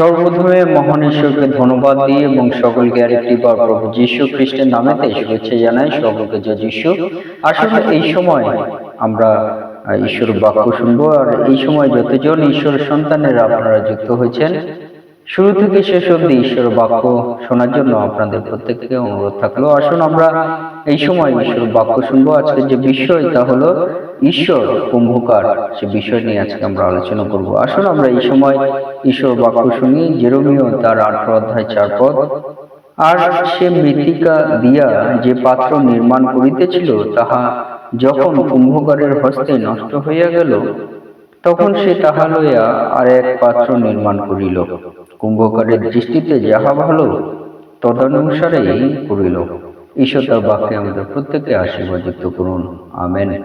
সর্বপ্রথমে মহান ঈশ্বরকে ধন্যবাদ দিয়ে এবং সকলকে আরেকটি বার প্রভু যীশু খ্রিস্টের নামেতে শুভেচ্ছা জানাই, সকলকে জয় যীশু। আসলে এই সময় আমরা ঈশ্বর বাক্য শুনব আর এই সময় যতজন ঈশ্বর সন্তানেরা আপনারা যুক্ত হয়েছেন, শুরু থেকে শেষ অবধি ঈশ্বর বাক্য শোনার জন্য আপনাদের প্রত্যেককে অনুরোধ থাকল। আসুন আমরা এই সময় ঈশ্বর বাক্য শুনব। আজকে যে বিষয় তা হলো ঈশ্বর কুম্ভকার। সে বিষয় নিয়ে আজকে আমরা আলোচনা করব। আসুন আমরা এই সময় ঈশ্বর বাক্য শুনি জেরোমিও তার আঠারো অধ্যায় চার পদ। আর সে মৃত্তিকা দিয়া যে পাত্র নির্মাণ করিতেছিল, তাহা যখন কুম্ভকারের হস্তে নষ্ট হইয়া গেল, তখন সে তাহা লইয়া আর এক পাত্র নির্মাণ করিল। কুম্ভকারের দৃষ্টিতে যাহা ভালো, তদনুসারেই করিল। ঈশ্বর তার বাক্যে আমাদের প্রত্যেককে আশীর্বাদ যুক্ত করুন। আমেন।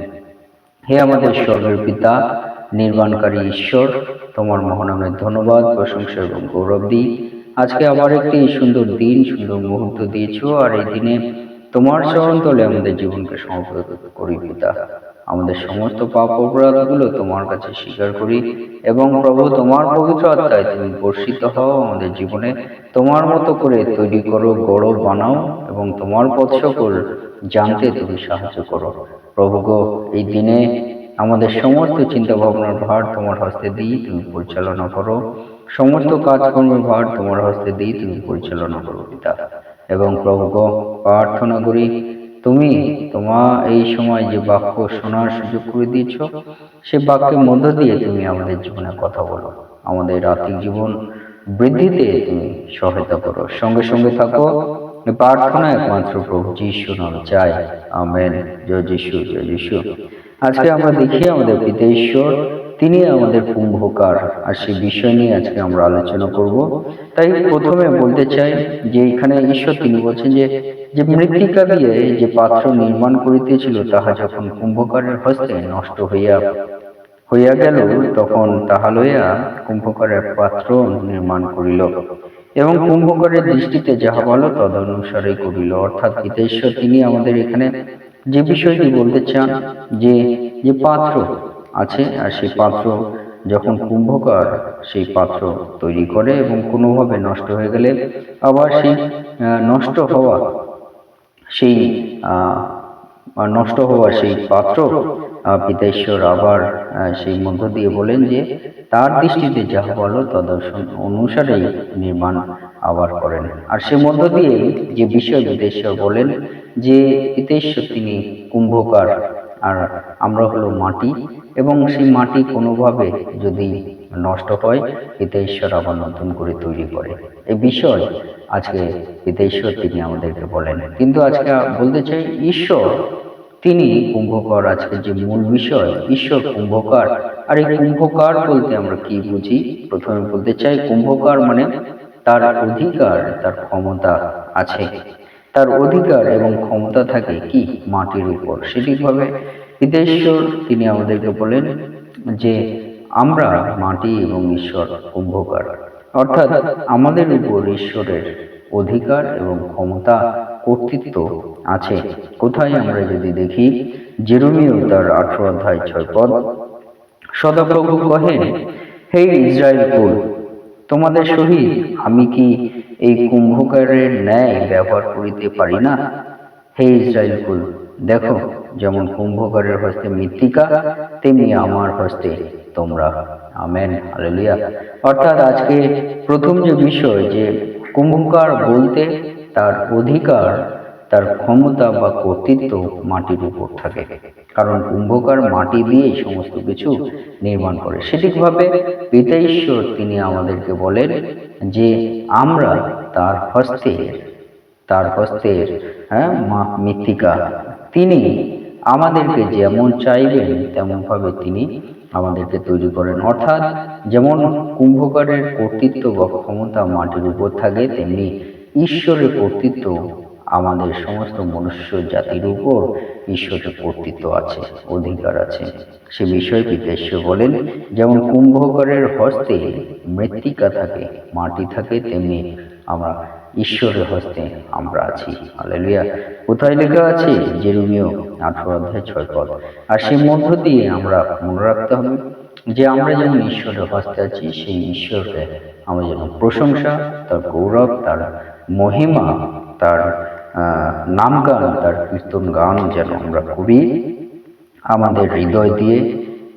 হে আমাদের স্বর্গের পিতা নির্মাণকারী ঈশ্বর, তোমার মহানামের ধন্যবাদ, প্রশংসা এবং গৌরব দিই। আজকে আবার একটি সুন্দর দিন, সুন্দর মুহূর্ত দিয়েছ, আর এই দিনে তোমার চরণ তলে আমাদের জীবনকে সমর্পিত করি পিতা। আমাদের সমস্ত পাপ অপরাধগুলো তোমার কাছে স্বীকার করি এবং প্রভু, তোমার পবিত্র আত্মায় তুমি বর্ষিত হও, আমাদের জীবনে তোমার মতো করে তৈরি করো গৌরব বানাও এবং তোমার পথ সকল জানতে তুমি সাহায্য করো। প্রভু গো, এই দিনে আমাদের সমস্ত চিন্তা ভাবনার ভার তোমার হস্তে দিই, তুমি পরিচালনা করো। সমস্ত কাজকর্মের ভার তোমার হস্তে দিই, তুমি পরিচালনা করো, পিতা। এবং প্রভু প্রার্থনা করি, তুমি তোমা এই সময় যে বাক্য শোনার সুযোগ করে দিয়েছ, সে বাক্যের মধ্য দিয়ে তুমি আমাদের জীবনে কথা বলো। আমাদের আর্থিক জীবন বৃদ্ধিতে তুমি সহায়তা করো। সঙ্গে সঙ্গে থাকো। প্রার্থনা একমাত্র প্রভু যিশু নাম চাই। আমেন। জয় যিশু জয় যিশু। আজকে আমরা দেখি আমাদের পিতা ঈশ্বর তিনি আমাদের কুম্ভকার। আর সেই বিষয় নিয়ে আজকে আমরা আলোচনা করব। তাই প্রথমে বলতে চাই যে এখানে ঈশ্বর তিনি বলছেন যে যে মৃত্তিকা দিয়ে যে পাত্র নির্মাণ করিতেছিল, তাহা যখন কুম্ভকারের হস্তে নষ্ট হইয়া হইয়া গেল, তখন তাহা লইয়া কুম্ভকারের পাত্র নির্মাণ করিল। এবং কুম্ভকারের দৃষ্টিতে যাহা ভালো, তদনুসারে করিল। অর্থাৎ পিতেশ্বর তিনি আমাদের এখানে যে বিষয়টি বলতে চান যে যে পাত্র আছে আর সেই পাত্র যখন কুম্ভকার সেই পাত্র তৈরি করে এবং কোনোভাবে নষ্ট হয়ে গেলে আবার সেই নষ্ট হওয়া সেই নষ্ট হওয়া সেই পাত্র আহ, পিতা ঈশ্বর আবার সেই মধ্য দিয়ে বলেন যে তার দৃষ্টিতে যাহা বলো তদর্শন অনুসারেই নির্মাণ আবার করেন। আর সে মধ্য দিয়ে যে বিষয় পিতা বলেন যে পিতা ঈশ্বর তিনি কুম্ভকার, আর আমরা হলো মাটি, এবং সেই মাটি কোনোভাবে যদি নষ্ট হয় ঈশ্বর আবার নতুন করে তৈরি করে। এই বিষয় আজকে ঈশ্বর তিনি আমাদেরকে বলেন। কিন্তু আজকে বলতে চাই, ঈশ্বর, তিনি কুম্ভকার আজকে যে মূল বিষয়, ঈশ্বর কুম্ভকার। আর এই কুম্ভকার বলতে আমরা কি বুঝি? প্রথমে বলতে চাই, কুম্ভকার মানে তার অধিকার, তার ক্ষমতা আছে। তার অধিকার এবং ক্ষমতা থাকে কি? মাটির উপর। সেটিভাবে বিদেশ্বর তিনি আমাদেরকে বলেন যে, আমরা মাটি এবং ঈশ্বর কুম্ভকার। অর্থাৎ আমাদের উপর ঈশ্বরের অধিকার এবং ক্ষমতা কর্তৃত্ব আছে। কোথায় আমরা যদি দেখি জেরুমিও তার আঠারো অধ্যায় ছয় পদ, সদাপ্রভু কহেন, হে ইসরায়েল কুল তোমাদের সহিত আমি কি এই কুম্ভকারের ন্যায় ব্যবহার করিতে পারি না? হে ইসরায়েল কুল দেখো যেমন কুম্ভকারের হস্তে মৃত্তিকা তেমনি আমার হস্তে তোমরা। Amen hallelujah. অর্থাৎ আজকে প্রথম যে বিষয় যে কুম্ভকার বলতে তার অধিকার তার ক্ষমতা বা কর্তৃত্ব মাটির উপর থাকে। কারণ কুম্ভকার মাটি দিয়েই সমস্ত কিছু নির্মাণ করে। সঠিকভাবে পিতা ঈশ্বর তিনি আমাদেরকে বলেন যে, আমরা তার হস্তে, তার হস্তের হ্যাঁ মৃত্তিকা, তিনি আমাদেরকে যেমন চাইবেন, তেমনভাবে তিনি আমাদেরকে তৈরি করেন। অর্থাৎ যেমন কুম্ভকারের কর্তৃত্ব বা ক্ষমতা মাটির উপর থাকে, তেমনি ঈশ্বরের কর্তৃত্ব আমাদের সমস্ত মনুষ্য জাতির উপর ঈশ্বরের কর্তৃত্ব আছে, অধিকার আছে। সে বিষয়ে পিতেশ্বর বলেন, যেমন কুম্ভকারের হস্তে মৃত্তিকা থাকে, মাটি থাকে, তেমনি আমরা ঈশ্বরের হস্তে আমরা আছি। হালেলুয়া। কোথায় লেখা আছে? জেরুমিও আঠারো অধ্যায় ছয় পদ। আর সে মধ্য দিয়ে আমরা মনে রাখতে হবে, যে আমরা যেমন ঈশ্বরের হস্তে আছি, সেই ঈশ্বরকে আমরা যেন প্রশংসা, তার গৌরব, তার মহিমা, তার নাম গান তার কীর্তন গান যেন আমরা করি, আমাদের হৃদয় দিয়ে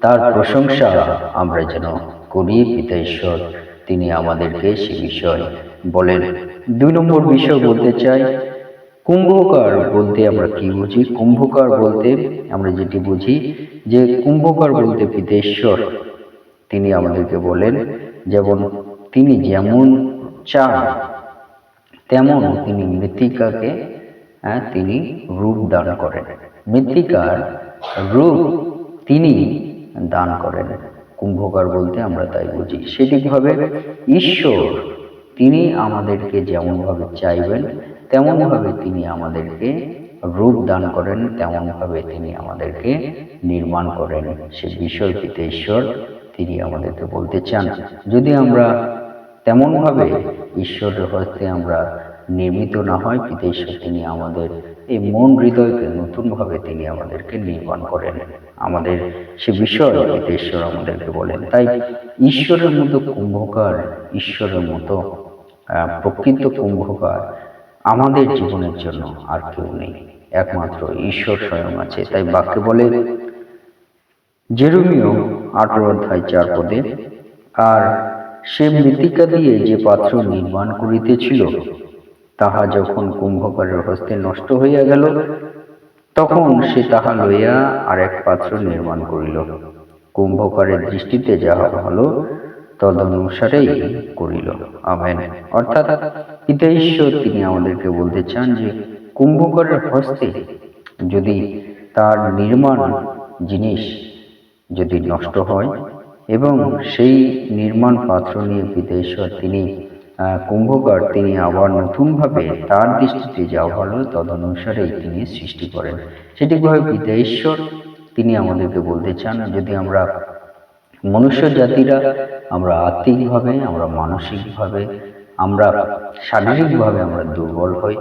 তার প্রশংসা আমরা যেন করি পিতা ঈশ্বর তিনি আমাদেরকে সে বিষয় বলেন। দুই নম্বর বিষয় বলতে চাই, কুম্ভকার বলতে আমরা কি বুঝি? কুম্ভকার বলতে আমরা যেটি বুঝি যে কুম্ভকার বলতে পিতা ঈশ্বর তিনি আমাদেরকে বলেন, যেমন তিনি যেমন চান তেমন তিনি মৃত্তিকাকে তিনি রূপ দান করেন। মৃত্তিকার রূপ তিনি দান করেন। কুম্ভকার বলতে আমরা তাই বুঝি। সেটি কীভাবে ঈশ্বর তিনি আমাদেরকে যেমনভাবে চাইবেন তেমনভাবে তিনি আমাদেরকে রূপ দান করেন তেমনভাবে তিনি আমাদেরকে নির্মাণ করেন। সে বিষয় পিতা ঈশ্বর তিনি আমাদেরকে বলতে চান। যদি আমরা তেমনভাবে ঈশ্বরের হস্তে আমরা নির্মিত না হয় পিতা ঈশ্বর তিনি আমাদের এই মন হৃদয়কে নতুনভাবে তিনি আমাদেরকে নির্মাণ করেন। আমাদের সে বিষয় পিতা ঈশ্বর আমাদেরকে বলেন। তাই ঈশ্বরের মতো কুম্ভকার, ঈশ্বরের মতো প্রকৃত কুম্ভকার আমাদের জীবনের জন্য আর কেউ নেই। একমাত্র ঈশ্বর স্বয়ং আছে। তাই বাক্যে বলে, জেরুমিও আঠারো অধ্যায় চার পদে, আর সে মৃত্তিকা দিয়ে যে পাত্র নির্মাণ করিতেছিল, তাহা যখন কুম্ভকারের হস্তে নষ্ট হইয়া গেল, তখন সে তাহা লইয়া আর এক পাত্র নির্মাণ করিল। কুম্ভকারের দৃষ্টিতে যাহা ভালো তদনুসারেই করিল। আমেন। অর্থাৎ পিতা তিনি আমাদেরকে বলতে চান যে কুম্ভকারের হস্তে যদি তার নির্মাণ জিনিস যদি নষ্ট হয় এবং সেই নির্মাণ পাত্র নিয়ে বিদেশ্বর তিনি কুম্ভকার তিনি আবার নতুনভাবে তার দৃষ্টিতে যা ভালো তদনুসারেই তিনি সৃষ্টি করেন। সেটি কীভাবে পিতা তিনি আমাদেরকে বলতে চান, যদি আমরা মনুষ্য জাতিরা আমরা আত্মিকভাবে, আমরা মানসিকভাবে, আমরা শারীরিকভাবে আমরা দুর্বল হই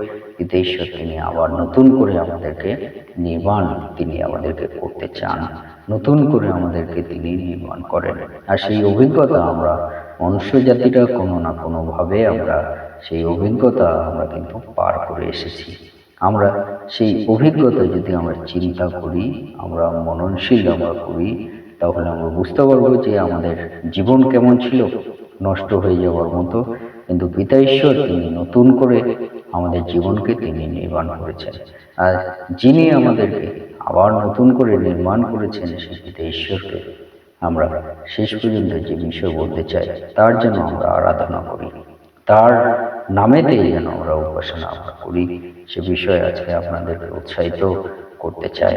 ঈশ্বর তিনি আবার নতুন করে আমাদেরকে নির্মাণ তিনি আমাদেরকে করতে চান। নতুন করে আমাদেরকে তিনি নির্মাণ করেন। আর সেই অভিজ্ঞতা আমরা মনুষ্য জাতিরা কোনো না কোনোভাবে আমরা সেই অভিজ্ঞতা আমরা কিন্তু পার করে এসেছি। আমরা সেই অভিজ্ঞতা যদি আমরা চিন্তা করি, আমরা মননশীল আমরা করি, তাহলে আমরা বুঝতে পারব যে আমাদের জীবন কেমন ছিল, নষ্ট হয়ে যাওয়ার মতো। কিন্তু পিতা ঈশ্বর তিনি নতুন করে আমাদের জীবনকে তিনি নির্মাণ করেছেন। আর যিনি আমাদেরকে আবার নতুন করে নির্মাণ করেছেন সেই পিতা ঈশ্বরকে আমরা শেষ পর্যন্ত যে বিষয় বলতে চাই, তার জন্য আমরা আরাধনা করি। তার নামেতেই যেন আমরা উপাসনা আমরা করি, সে বিষয়ে আজকে আপনাদেরকে উৎসাহিত করতে চাই।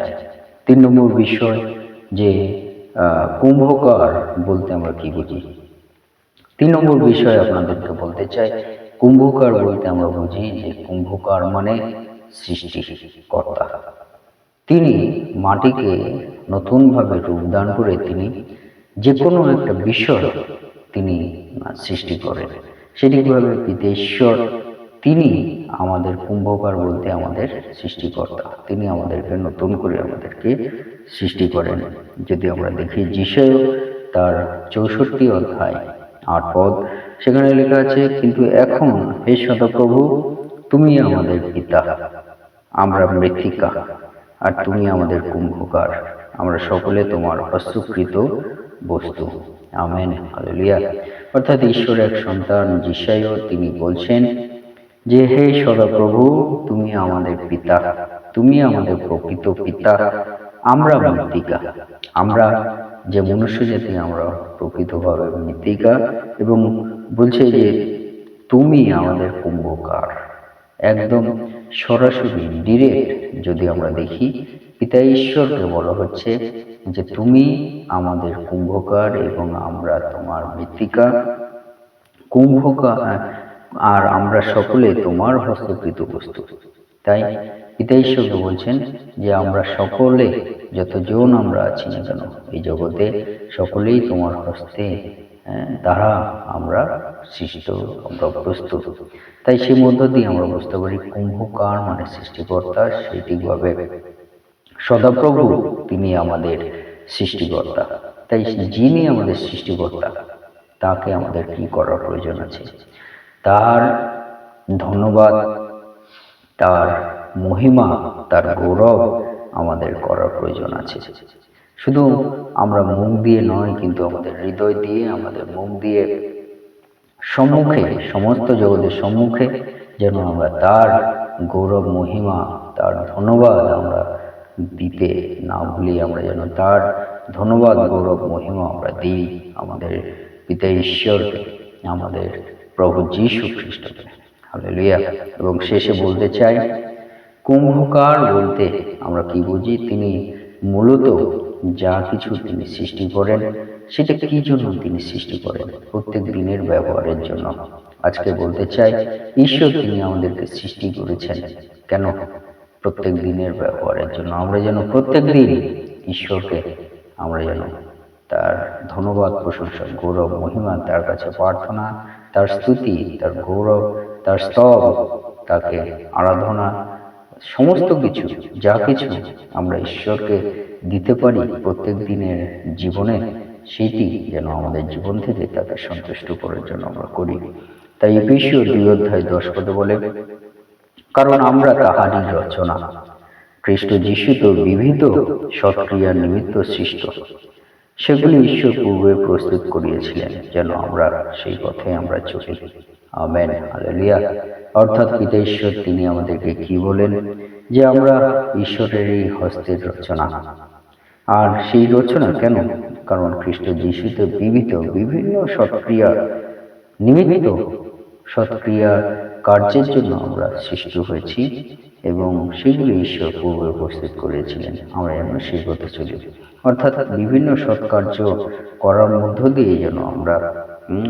তিন নম্বর বিষয়, যে কুম্ভকার বলতে আমরা কি বুঝি? তিন নম্বর বিষয় আপনাদেরকে বলতে চাই, কুম্ভকার বলতে আমরা বুঝি যে কুম্ভকার মানে সৃষ্টিকর্তা। তিনি মাটিকে নতুনভাবে রূপদান করে তিনি যে কোনো একটা বিষয় তিনি সৃষ্টি করেন। সেটি কীভাবে পিতেশ্বর তিনি আমাদের কুম্ভকার বলতে আমাদের সৃষ্টিকর্তা। তিনি আমাদেরকে নতুন করে আমাদেরকে সৃষ্টি করেন। যদি আমরা দেখি যিশয় তার চৌষট্টি অধ্যায় আট পদ, সেখানে লেখা আছে, কিন্তু এখন হে সদাপ্রভু, তুমি আমাদের পিতা, আমরা মৃত্তিকা। আর তুমি আমাদের কুম্ভকার। আমরা সকলে তোমার হস্তকৃত বস্তু। আমেন। হালেলুয়া। অর্থাৎ ঈশ্বর এক সন্তান, যিশাইও তিনি বলছেন যে, হে সদাপ্রভু, তুমি আমাদের পিতা। তুমি আমাদের প্রকৃত পিতা। আমরা মৃত্তিকা। আমরা যে মনুষ্য জাতি, আমরা প্রকৃতভাবে মৃত্তিকা এবং বলছে যে, তুমি আমাদের কুম্ভকার। একদম সরাসরি ডিরেক্ট যদি আমরা দেখি, পিতা ঈশ্বরকে বলা হচ্ছে যে তুমি আমাদের কুম্ভকার এবং আমরা তোমার মৃত্তিকা। কুম্ভকার, আর আমরা সকলে তোমার হস্তকৃত বস্তু। তাই পিতা ঈশ্বরকে বলছেন যে আমরা সকলে, যতজন আমরা আছি না কেন, এই জগতে সকলেই তোমার হস্তে দ্বারা আমরা সৃষ্ট আমরা প্রস্তুত। তাই সেই মধ্য দিয়ে আমরা বুঝতে পারি কুম্ভকার মানে সৃষ্টিকর্তা সেটিভাবে সদাপ্রভু তিনি আমাদের সৃষ্টিকর্তা। তাই যিনি আমাদের সৃষ্টিকর্তা, তাকে আমাদের কি করার প্রয়োজন আছে? তার ধন্যবাদ, তার মহিমা, তার গৌরব আমাদের করার প্রয়োজন আছে। শুধু আমরা মুখ দিয়ে নয়, কিন্তু আমাদের হৃদয় দিয়ে, আমাদের মুখ দিয়ে সম্মুখে, সমস্ত জগতের সম্মুখে যেন আমরা তার গৌরব, মহিমা, তার ধন্যবাদ আমরা দিতে না ভুলি, আমরা যেন তার ধন্যবাদ, গৌরব, মহিমা আমরা দিই আমাদের পিতা ঈশ্বরকে, আমাদের প্রভু যীশু খ্রিস্টকে। হালেলুয়া। এবং শেষে বলতে চাই কুম্ভকার বলতে আমরা কি বুঝি? তিনি মূলত যা কিছু তিনি সৃষ্টি করেন, সেটা কি জন্য তিনি সৃষ্টি করেন? প্রত্যেক দিনের ব্যবহারের জন্য। আজকে বলতে চাই, ঈশ্বর তিনি আমাদেরকে সৃষ্টি করেছেন। কেন? প্রত্যেক দিনের ব্যবহারের জন্য। আমরা যেন প্রত্যেক দিন ঈশ্বরকে আমরা যেন তার ধন্যবাদ, প্রশংসা, গৌরব, মহিমা, তার কাছে প্রার্থনা, তার স্তুতি, তার গৌরব, তার স্তব, তাকে আরাধনা সমস্ত কিছু যা কিছু আমরা ঈশ্বরকে দিতে পারি প্রত্যেক দিনের জীবনে সেটি যেন আমাদের জীবন থেকে তাকে সন্তুষ্ট করার জন্য আমরা করি। তাই এপিসীয় দুই অধ্যায় দশ পদে বলে কারণ আমরা তাহারই রচনা। খ্রিস্ট যিশু তো বিবিধ সৎক্রিয়ার নিমিত্ত সৃষ্ট। সেগুলি ঈশ্বর পূর্বে প্রস্তুত করিয়েছিলেন, যেন আমরা সেই পথে আমরা চলি। Amen, hallelujah. অর্থাৎ পিতা ঈশ্বর, তিনি আমাদেরকে কি বলেন? যে আমরা ঈশ্বরের এই হস্তের রচনা। আর সেই রচনা কেন? কারণ খ্রিস্ট যিশুতে বিবিধ বিভিন্ন সৎক্রিয়া, নিমিত্ত সৎক্রিয়া কার্যের জন্য আমরা সৃষ্টি হয়েছি এবং সেগুলি ঈশ্বর পূর্বে উপস্থিত করেছিলেন। আমরা যেন সেই পথে চলি। অর্থাৎ বিভিন্ন সৎকার্য করার মধ্য দিয়ে যেন আমরা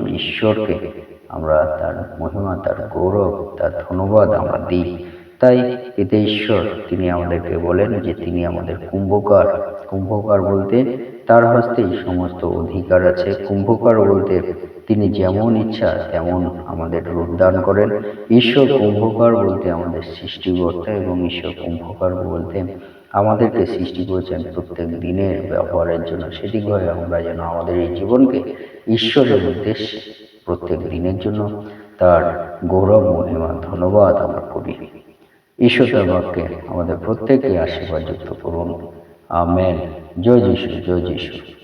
ঈশ্বরকে আমরা তার মহিমা, তার গৌরব, তার ধন্যবাদ আমরা দিই। তাই এতে ঈশ্বর তিনি আমাদেরকে বলেন যে তিনি আমাদের কুম্ভকার। কুম্ভকার বলতে তার হস্তেই সমস্ত অধিকার আছে। কুম্ভকার বলতে তিনি যেমন ইচ্ছা তেমন আমাদের রূপদান করেন। ঈশ্বর কুম্ভকার বলতে আমাদের সৃষ্টিকর্তা এবং ঈশ্বর কুম্ভকার বলতে আমাদেরকে সৃষ্টি করেছেন প্রত্যেক দিনের ব্যবহারের জন্য। সেটি করে আমরা যেন আমাদের এই জীবনকে ঈশ্বরের উদ্দেশ্যে প্রত্যেক দিনের জন্য তার গৌরব, মহিমা, ধন্যবাদ আমরা করি। ঈশ্বর বাক্যে আমাদের প্রত্যেককে আশীর্বাদ যুক্ত করুন। আমেন। জয় যীশু জয় যিশু।